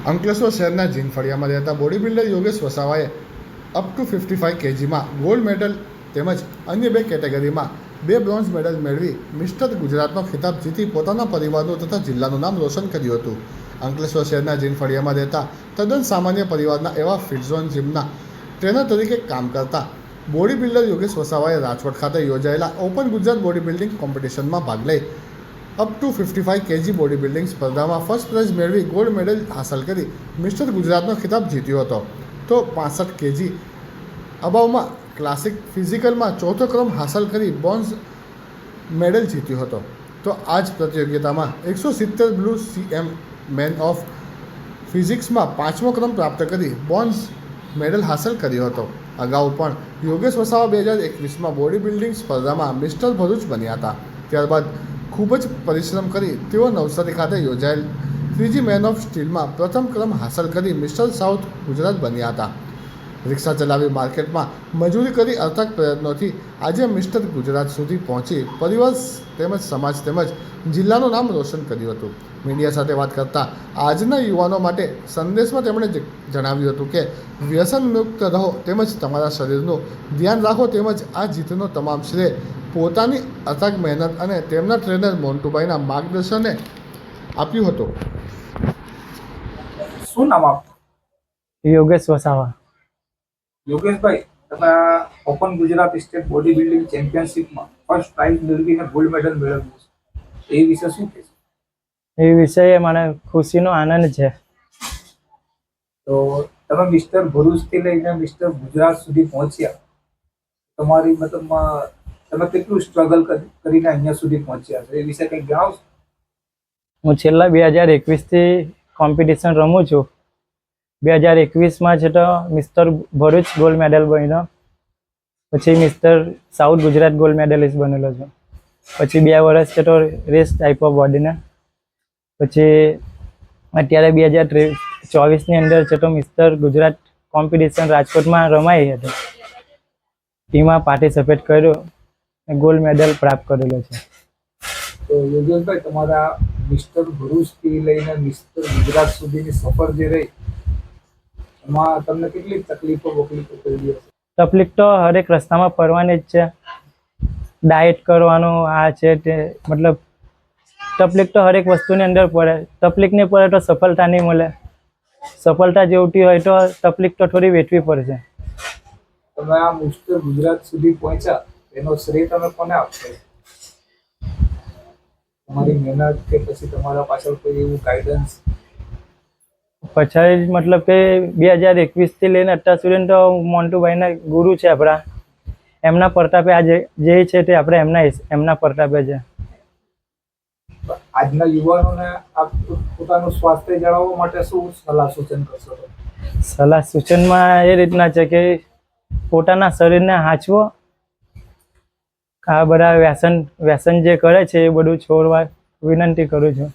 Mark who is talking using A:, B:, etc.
A: અંકલેશ્વર શહેરના જીનફળિયામાં રહેતા body builder Yogesh વસાવાએ અપ ટુ ફિફ્ટી ફાઇવ કેજીમાં ગોલ્ડ મેડલ તેમજ અન્ય બે કેટેગરીમાં બે બ્રોન્ઝ મેડલ મેળવી મિસ્ટર ગુજરાતનો ખિતાબ જીતી પોતાના પરિવારનું તથા જિલ્લાનું નામ રોશન કર્યું હતું. અંકલેશ્વર શહેરના જીનફળિયામાં રહેતા તદ્દન સામાન્ય પરિવારના એવા ફિટઝોન જીમના ટ્રેનર તરીકે કામ કરતા બોડી બિલ્ડર યોગેશ વસાવાએ રાજકોટ ખાતે યોજાયેલા ઓપન ગુજરાત બોડી બિલ્ડિંગ કોમ્પિટિશનમાં ભાગ લઈ up to fifty five KG body building સ્પર્ધામાં ફર્સ્ટ પ્રાઇઝ મેળવી ગોલ્ડ મેડલ હાંસલ કરી મિસ્ટર ગુજરાતનો ખિતાબ જીત્યો હતો. તો પાસઠ કેજી અબાવમાં ક્લાસિક ફિઝિકલમાં ચોથો ક્રમ હાંસલ કરી બોન્સ મેડલ જીત્યો હતો. તો આ જ પ્રતિયોગિતામાં એકસો સિત્તેર બ્લુ સીએમ મેન ઓફ ફિઝિક્સમાં પાંચમો ક્રમ પ્રાપ્ત કરી બોન્સ મેડલ હાંસલ કર્યો હતો. અગાઉ પણ યોગેશ વસાવા બે હજાર એકવીસમાં બોડી બિલ્ડિંગ સ્પર્ધામાં મિસ્ટર ભરૂચ બન્યા હતા. ત્યારબાદ ખૂબ જ પરિશ્રમ કરી તેઓ નવસારી ખાતે યોજાયેલ ત્રીજી મેન ઓફ સ્ટીલમાં પ્રથમ ક્રમ હાંસલ કરી મિસ્ટર સાઉથ ગુજરાત બન્યા હતા. રિક્ષા ચલાવી માર્કેટમાં મજૂરી કરી અથક પ્રયત્નોથી આજે મિસ્ટર ગુજરાત સુધી પહોંચી પરિવાર તેમજ સમાજ તેમજ જિલ્લાનું નામ રોશન કર્યું હતું. મીડિયા સાથે વાત કરતા આજના યુવાનો માટે સંદેશમાં તેમણે જણાવ્યું હતું કે વ્યસન મુક્ત રહો તેમજ તમારા શરીરનું ધ્યાન રાખો તેમજ આ જીતનો તમામ શ્રેય પોતાની અથક મહેનત અને તેમના ટ્રેનર મોન્ટુભાઈના માર્ગદર્શને આપ્યું હતું.
B: શું નામ આપ
C: યોગેશ વસાવા.
B: યોગેશભાઈ તમે open Gujarat state body building ચેમ્પિયનશિપમાં first prize મેળવીને ગોલ્ડ મેડલ મેળવ્યું છે. એ વિશે શું કહેશો?
C: એ વિષય મને ખુશીનો આનંદ છે.
B: તો તમે મિસ્ટર ભરૂચથી લઈને મિસ્ટર ગુજરાત સુધી પહોંચ્યા. તમારી મતલબ તમે કેટલું સ્ટ્રગલ કરીને અહીંયા સુધી પહોંચ્યા છો? એ વિશે કંઈક જણાવશો?
C: હું છેલ્લા બે હજાર એકવીસથી કોમ્પિટિશન રમું છું. બે હજાર એકવીસમાં છે તો મિસ્ટર ભરૂચ ગોલ્ડ મેડલ બન્યો. પછી mister south Gujarat gold medalist બનેલો છે. પછી બે વર્ષ છે તો રેસ ઓફ બોડીને પછી અત્યારે બે હજાર ચોવીસની અંદર છે તો મિસ્ટર ગુજરાત કોમ્પિટિશન રાજકોટમાં રમાઈ હતી. એમાં પાર્ટિસિપેટ કર્યો ગોલ્ડ મેડલ પ્રાપ્ત કરેલો છે.
B: તો યોગેશભાઈ, તમારા મિસ્ટર ભરૂચથી લઈને મિસ્ટર ગુજરાત સુધીની સફર જે રહી એમાં તમને કેટલી તકલીફો બકલીફો પડી હશે
C: તકલીફ તો હરેક રસ્તામાં પડવાની જ છે. ડાયટ કરવાનું આ છે તે મતલબ તકલીફ તો હરેક વસ્તુની અંદર પડે. તકલીફ નહીં પડે તો સફળતા નહીં મળે. સફળતા જેવતી હોય તો તકલીફ તો થોડી વેઠવી પડશે.
B: તમે આ મુશ્કેલ ગુજરાત સુધી પહોંચ્યા. એનો શ્રેય તમે કોને આપશો? તમારી મહેનત કે પછી તમારા પાછળ કોઈ એવું ગાઈડન્સ
C: પછી મતલબ કે બે હજાર એકવીસથી લઈને અત્યાર સુધી તો મોન્ટુભાઈના ગુરુ છે આપણા. એમના પ્રતાપે આજે જે છે તે આપણે એમના એમના પ્રતાપે છે.
B: આજના યુવાનોને આ પોતાનું સ્વાસ્થ્ય જાળવવા માટે શું સલાહ સૂચન કરશો
C: સલાહ સૂચનમાં એ રીતના છે કે પોતાના શરીરને હાંચવો. આ બધા વ્યસન વ્યસન જે કરે છે એ બધું છોડવા વિનંતી કરું છું.